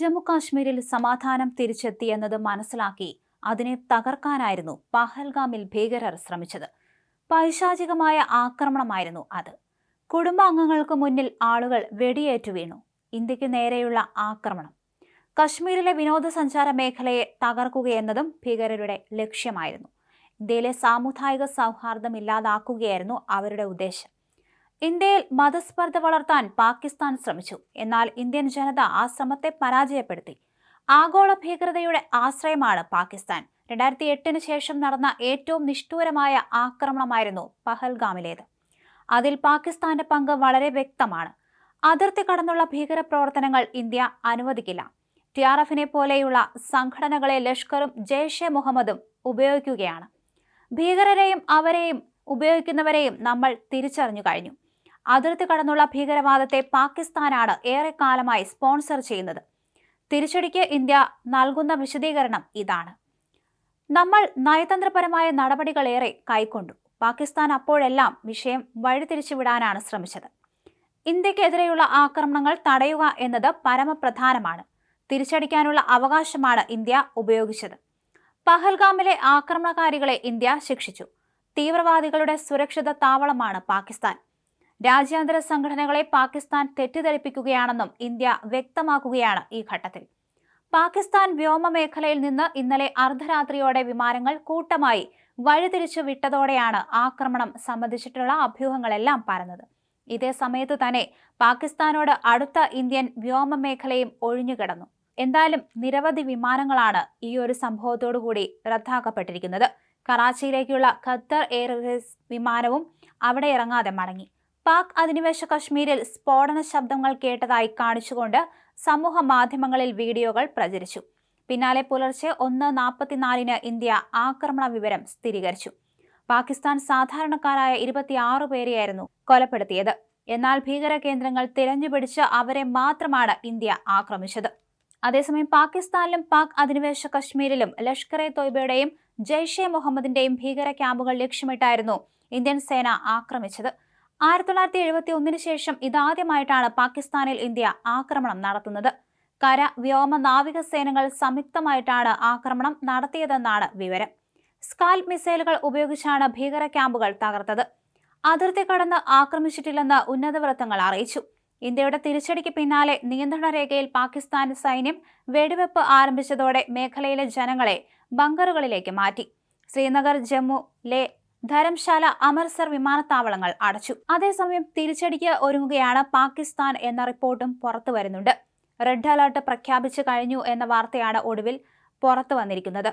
ജമ്മു കാശ്മീരിൽ സമാധാനം തിരിച്ചെത്തിയെന്നത് മനസ്സിലാക്കി അതിനെ തകർക്കാനായിരുന്നു പഹൽഗാമിൽ ഭീകരർ ശ്രമിച്ചത്. പൈശാചികമായ ആക്രമണമായിരുന്നു അത്. കുടുംബാംഗങ്ങൾക്ക് മുന്നിൽ ആളുകൾ വെടിയേറ്റു വീണു. ഇന്ത്യയ്ക്ക് നേരെയുള്ള ആക്രമണം. കശ്മീരിലെ വിനോദസഞ്ചാര മേഖലയെ തകർക്കുകയെന്നതും ഭീകരരുടെ ലക്ഷ്യമായിരുന്നു. ഇന്ത്യയിലെ സാമുദായിക സൗഹാർദ്ദം ഇല്ലാതാക്കുകയായിരുന്നു അവരുടെ ഉദ്ദേശം. ഇന്ത്യയിൽ മതസ്പർദ്ധ വളർത്താൻ പാകിസ്ഥാൻ ശ്രമിച്ചു. എന്നാൽ ഇന്ത്യൻ ജനത ആ ശ്രമത്തെ പരാജയപ്പെടുത്തി. ആഗോള ഭീകരതയുടെ ആശ്രയമാണ് പാകിസ്ഥാൻ. രണ്ടായിരത്തി എട്ടിന് ശേഷം നടന്ന ഏറ്റവും നിഷ്ഠൂരമായ ആക്രമണമായിരുന്നു പഹൽഗാമിലേത്. അതിൽ പാകിസ്ഥാന്റെ പങ്ക് വളരെ വ്യക്തമാണ്. അതിർത്തി കടന്നുള്ള ഭീകരപ്രവർത്തനങ്ങൾ ഇന്ത്യ അനുവദിക്കില്ല. ടി ആർ എഫിനെ പോലെയുള്ള സംഘടനകളെ ലഷ്കറും ജെയ്ഷെ മുഹമ്മദും ഉപയോഗിക്കുകയാണ്. ഭീകരരെയും അവരെയും ഉപയോഗിക്കുന്നവരെയും നമ്മൾ തിരിച്ചറിഞ്ഞു കഴിഞ്ഞു. അതിർത്തി കടന്നുള്ള ഭീകരവാദത്തെ പാകിസ്ഥാനാണ് ഏറെക്കാലമായി സ്പോൺസർ ചെയ്യുന്നത്. തിരിച്ചടിക്ക് ഇന്ത്യ നൽകുന്ന വിശദീകരണം ഇതാണ്. നമ്മൾ നയതന്ത്രപരമായ നടപടികളേറെ കൈക്കൊണ്ടു. പാകിസ്ഥാൻ അപ്പോഴെല്ലാം വിഷയം വഴിതിരിച്ചുവിടാനാണ് ശ്രമിച്ചത്. ഇന്ത്യക്കെതിരെയുള്ള ആക്രമണങ്ങൾ തടയുക എന്നത് പരമപ്രധാനമാണ്. തിരിച്ചടിക്കാനുള്ള അവകാശമാണ് ഇന്ത്യ ഉപയോഗിച്ചത്. പഹൽഗാമിലെ ആക്രമണകാരികളെ ഇന്ത്യ ശിക്ഷിച്ചു. തീവ്രവാദികളുടെ സുരക്ഷിത താവളമാണ് പാകിസ്ഥാൻ. രാജ്യാന്തര സംഘടനകളെ പാകിസ്ഥാൻ തെറ്റിദ്ധരിപ്പിക്കുകയാണെന്നും ഇന്ത്യ വ്യക്തമാക്കുകയാണ് ഈ ഘട്ടത്തിൽ. പാകിസ്ഥാൻ വ്യോമ മേഖലയിൽ നിന്ന് ഇന്നലെ അർദ്ധരാത്രിയോടെ വിമാനങ്ങൾ കൂട്ടമായി വഴിതിരിച്ചു വിട്ടതോടെയാണ് ആക്രമണം സംബന്ധിച്ചിട്ടുള്ള അഭ്യൂഹങ്ങളെല്ലാം പറഞ്ഞത് ഇതേ സമയത്ത് തന്നെ പാകിസ്ഥാനോട് അടുത്ത ഇന്ത്യൻ വ്യോമ മേഖലയും ഒഴിഞ്ഞുകിടന്നു എന്തായാലും നിരവധി വിമാനങ്ങളാണ് ഈ ഒരു സംഭവത്തോടുകൂടി റദ്ദാക്കപ്പെട്ടിരിക്കുന്നത്. കറാച്ചിയിലേക്കുള്ള ഖത്തർ എയർവേസ് വിമാനവും അവിടെ ഇറങ്ങാതെ മടങ്ങി. പാക് അധിനിവേശ കശ്മീരിൽ സ്ഫോടന ശബ്ദങ്ങൾ കേട്ടതായി കാണിച്ചുകൊണ്ട് സമൂഹ മാധ്യമങ്ങളിൽ വീഡിയോകൾ പ്രചരിച്ചു. പിന്നാലെ പുലർച്ചെ ഒന്ന് നാൽപ്പത്തിനാലിന് ഇന്ത്യ ആക്രമണ വിവരം സ്ഥിരീകരിച്ചു. പാകിസ്ഥാൻ സാധാരണക്കാരായ ഇരുപത്തിയാറ് പേരെയായിരുന്നു കൊലപ്പെടുത്തിയത്. എന്നാൽ ഭീകര കേന്ദ്രങ്ങൾ തിരഞ്ഞുപിടിച്ച് അവരെ മാത്രമാണ് ഇന്ത്യ ആക്രമിച്ചത്. അതേസമയം പാകിസ്ഥാനിലും പാക് അധിനിവേശ കശ്മീരിലും ലഷ്കർ എ തൊയ്ബയുടെയും ജെയ്ഷെ മുഹമ്മദിന്റെയും ഭീകര ക്യാമ്പുകൾ ലക്ഷ്യമിട്ടായിരുന്നു ഇന്ത്യൻ സേന ആക്രമിച്ചത്. ആയിരത്തി തൊള്ളായിരത്തി എഴുപത്തി ഒന്നിന് ശേഷം ഇതാദ്യമായിട്ടാണ് പാകിസ്ഥാനിൽ ഇന്ത്യ ആക്രമണം നടത്തുന്നത്. കര വ്യോമ നാവിക സേനകൾ സംയുക്തമായിട്ടാണ് ആക്രമണം നടത്തിയതെന്നാണ് വിവരം. സ്കാൽ മിസൈലുകൾ ഉപയോഗിച്ചാണ് ഭീകര ക്യാമ്പുകൾ തകർത്തത്. അതിർത്തി കടന്ന് ആക്രമിച്ചിട്ടില്ലെന്ന് ഉന്നത വൃത്തങ്ങൾ അറിയിച്ചു. ഇന്ത്യയുടെ തിരിച്ചടിക്ക് പിന്നാലെ നിയന്ത്രണ രേഖയിൽ പാകിസ്ഥാൻ സൈന്യം വെടിവെപ്പ് ആരംഭിച്ചതോടെ മേഖലയിലെ ജനങ്ങളെ ബങ്കറുകളിലേക്ക് മാറ്റി. ശ്രീനഗർ ജമ്മു ലേ ധരംശാല അമൃത്സർ വിമാനത്താവളങ്ങൾ അടച്ചു. അതേസമയം തിരിച്ചടിക്ക് ഒരുങ്ങുകയാണ് പാകിസ്ഥാൻ എന്ന റിപ്പോർട്ടും പുറത്തു വരുന്നുണ്ട്. റെഡ് അലർട്ട് പ്രഖ്യാപിച്ചു കഴിഞ്ഞു എന്ന വാർത്തയാണ് ഒടുവിൽ പുറത്തു വന്നിരിക്കുന്നത്.